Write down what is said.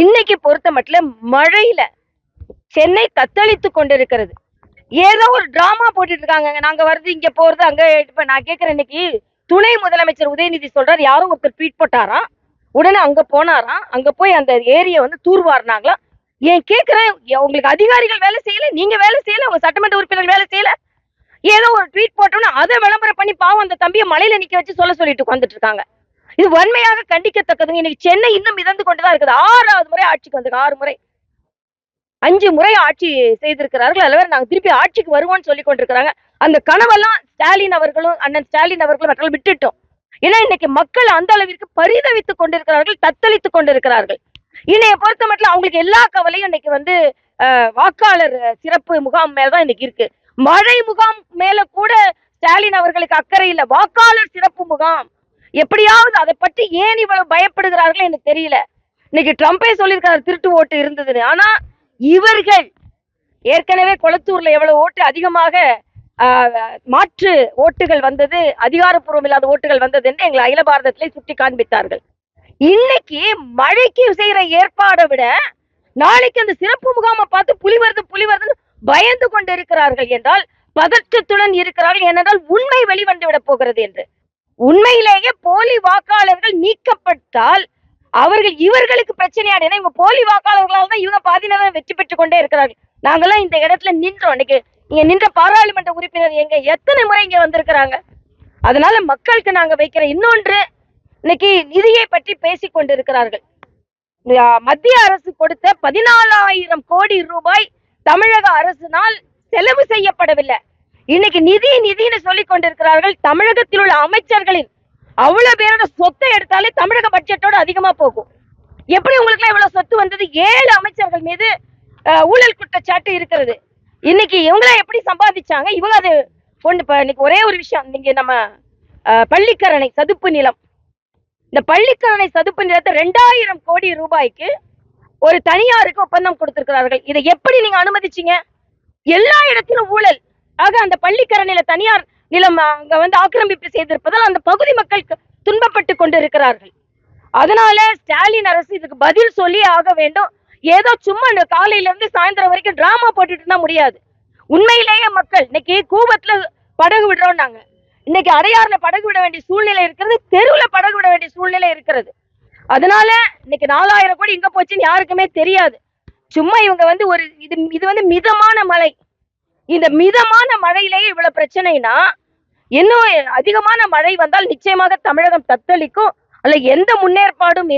இன்னைக்கு பொறுத்த மட்டும் மழையில சென்னை தத்தளித்து கொண்டிருக்கிறது. ஏதோ ஒரு டிராமா போட்டுட்டு இருக்காங்க நாங்க வருது இங்க போறது அங்க இப்ப நான் கேக்குறேன் இன்னைக்கு துணை முதலமைச்சர் உதயநிதி சொல்றாரு. யாரும் ஒருத்தர் ட்வீட் போட்டாராம். உடனே அங்க போனாராம். அங்க போய் அந்த ஏரியை வந்து தூர்வாரினாங்களாம் ஏன் கேக்குறேன் உங்களுக்கு அதிகாரிகள் வேலை செய்யல? நீங்க வேலை செய்யல? உங்க சட்டமன்ற உறுப்பினர் வேலை செய்யல? ஏதோ ஒரு ட்வீட் போட்டோம்னா அதை விளம்பரம் பண்ணி பாவம் அந்த தம்பியை மலையில நிக்க வச்சு சொல்ல சொல்லிட்டு உட்காந்துட்டு இருக்காங்க இது வன்மையாக கண்டிக்கத்தக்கதுங்க. இன்னைக்கு சென்னை இன்னும் மிதந்து கொண்டுதான் இருக்குது. ஆறாவது முறை ஆட்சிக்கு வந்து ஆறு முறை. அஞ்சு முறை ஆட்சி செய்திருக்கிறார்கள். அதுல நாங்கள் நாங்க திருப்பி ஆட்சிக்கு வருவோம்னு சொல்லி கொண்டிருக்கிறாங்க. அந்த கனவெல்லாம் ஸ்டாலின் அவர்களும் அண்ணன் ஸ்டாலின் அவர்களும் மற்றவர்கள் விட்டுட்டோம். ஏன்னா இன்னைக்கு மக்கள் அந்த அளவிற்கு பரிதவித்துக் கொண்டிருக்கிறார்கள் தத்தளித்துக் கொண்டிருக்கிறார்கள். இன்னைய பொறுத்த மட்டும் அவங்களுக்கு எல்லா கவலையும் இன்னைக்கு வந்து வாக்காளர் சிறப்பு முகாம் மேலதான் இன்னைக்கு இருக்கு. மழை முகாம் மேல கூட ஸ்டாலின் அவர்களுக்கு அக்கறை இல்ல. வாக்காளர் சிறப்பு முகாம். எப்படியாவது அதை பற்றி ஏன் இவ்வளவு பயப்படுகிறார்கள் எனக்கு தெரியல. இன்னைக்கு ட்ரம்பே சொல்லியிருக்காரு திருட்டு ஓட்டு இருந்ததுன்னு. ஆனா இவர்கள் ஏற்கனவே கொளத்தூர்ல எவ்வளவு ஓட்டு அதிகமாக ஆஹ், மாற்று ஓட்டுகள் வந்தது அதிகாரப்பூர்வம் இல்லாத ஓட்டுகள் வந்தது என்று எங்களை அகில பாரதத்திலே சுட்டி காண்பித்தார்கள். இன்னைக்கு மழைக்கு செய்யற ஏற்பாடை விட நாளைக்கு அந்த சிறப்பு முகாமை பார்த்து புலி வருது புலி வருதுன்னு பயந்து கொண்டு இருக்கிறார்கள் என்றால் பதற்றத்துடன் இருக்கிறார்கள் ஏனென்றால் உண்மை வெளிவந்து விட போகிறது என்று. உண்மையிலேயே போலி வாக்காளர்கள் நீக்கப்பட்டால் அவர்கள் இவர்களுக்கு பிரச்சனையாது ஏன்னா இவங்க போலி வாக்காளர்களால் தான் இவங்க பாதி வெற்றி பெற்றுக் கொண்டே இருக்கிறார்கள். நாங்கெல்லாம் இந்த இடத்துல நின்றோம். இன்னைக்கு இங்க நின்ற பாராளுமன்ற உறுப்பினர் எங்க எத்தனை முறை இங்க வந்திருக்கிறாங்க? அதனால மக்களுக்கு நாங்க வைக்கிற இன்னொன்று இன்னைக்கு நிதியை பற்றி பேசிக் கொண்டிருக்கிறார்கள். மத்திய அரசு கொடுத்த பதினாலாயிரம் கோடி ரூபாய் தமிழக அரசினால் செலவு செய்யப்படவில்லை. இன்னைக்கு நிதி நிதின்னு சொல்லிக் கொண்டிருக்கிறார்கள் தமிழகத்தில் உள்ள அமைச்சர்களின். அவ்வளவு பேரோட சொத்தை எடுத்தாலே தமிழக பட்ஜெட்டோட அதிகமா போகும். எப்படி உங்களுக்கு இவ்வளவு சொத்து வந்தது? ஏழு அமைச்சர்கள் மீது ஆஹ், ஊழல் குற்றச்சாட்டு இருக்கிறது. இன்னைக்கு இவங்களாம் எப்படி சம்பாதிச்சாங்க? இவங்க அது கொண்டு இன்னைக்கு ஒரே ஒரு விஷயம். நீங்க நம்ம பள்ளிக்கரணை சதுப்பு நிலம். இந்த பள்ளிக்கரணை சதுப்பு நிலத்தை ரெண்டாயிரம் கோடி ரூபாய்க்கு ஒரு தனியாருக்கு ஒப்பந்தம் கொடுத்திருக்கிறார்கள். இதை எப்படி நீங்க அனுமதிச்சீங்க? எல்லா இடத்திலும் ஊழல். ஆக அந்த பள்ளிக்கரணையில தனியார் நிலம் அங்க வந்து ஆக்கிரமிப்பு செய்திருப்பதால் அந்த பகுதி மக்கள் துன்பப்பட்டு கொண்டு இருக்கிறார்கள் அதனால ஸ்டாலின் அரசு இதுக்கு பதில் சொல்லி ஆக வேண்டும். ஏதோ சும்மா இந்த காலையில இருந்து சாயந்தரம் வரைக்கும் டிராமா போட்டுட்டு இருந்தா முடியாது. உண்மையிலேயே மக்கள் இன்னைக்கு கூபத்துல படகு விடுறோம்னாங்க. இன்னைக்கு அடையாறுல படகு விட வேண்டிய சூழ்நிலை இருக்கிறது தெருவுல படகு விட வேண்டிய சூழ்நிலை இருக்கிறது. அதனால இன்னைக்கு நாலாயிரம் கோடி இங்க போச்சுன்னு யாருக்குமே தெரியாது. சும்மா இவங்க வந்து ஒரு இது இது வந்து மிதமான மழை. இந்த மிதமான மழையிலேயே இவ்வளவு பிரச்சனைனா இன்னும் அதிகமான மழை வந்தால் நிச்சயமாக தமிழகம் தத்தளிக்கும். அல்ல எந்த முன்னேற்பாடும்